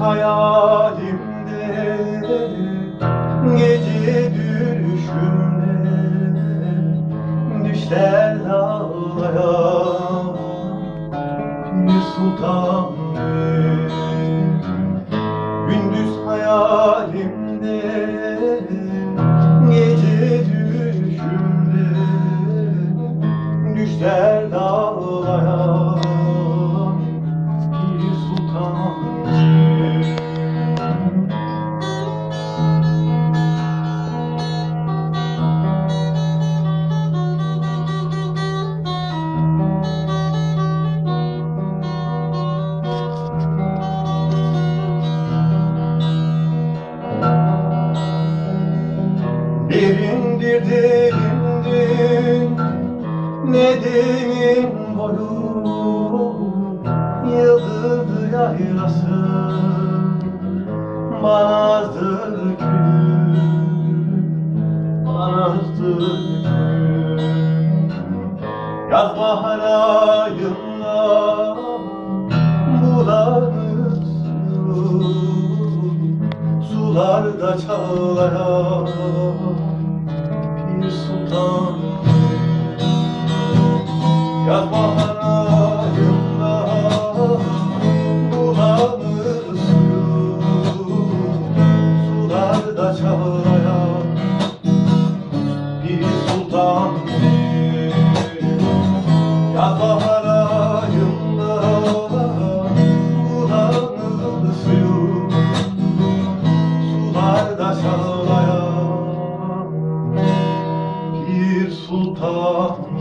Hayalimde Gece düşümde Düşler dağlara Bir sultandır Gündüz hayalimde Derindir derindir Nedemin boyu Yıldızlı yaylası Manazdır kül Manazdır kül Yaz bahar ayında Bulanır su Sularda çağlayan da çalaya bir sultan Yaz bahar ayında kulağının suyu sularda çalaya bir sultan